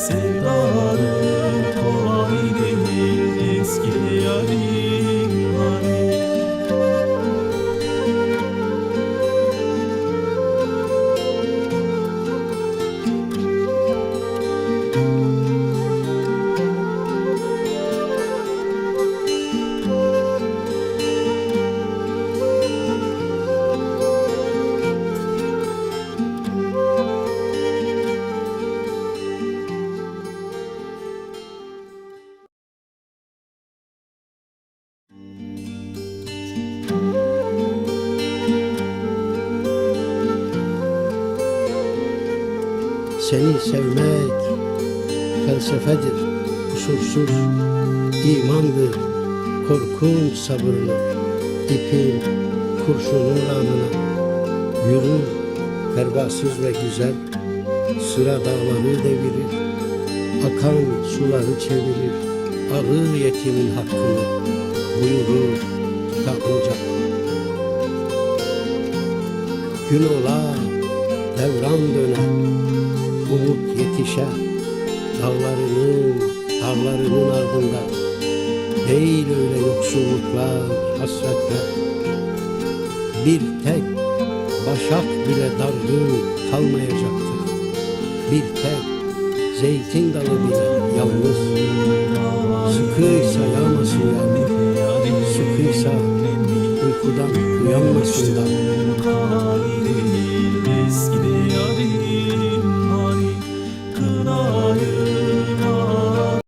sevdaları. Seni sevmek felsefedir, kusursuz imandır. Korkunç sabırlı, ipin kurşunun namına. Yürür, pervasız ve güzel, sıra dağları devirir. Akan suları çevirir, ağır yetimin hakkını buyurur kitabınca. Gün ola, devran döner, umut yetişer, dağlarının, dağlarının ardında. Değil öyle yoksulluklar, hasretler. Bir tek başak bile dargın kalmayacaktır. Bir tek zeytin dalı bile yalnız. Sıkıysa yağmasın yağmur, sıkıysa uykudan uyanmasın da.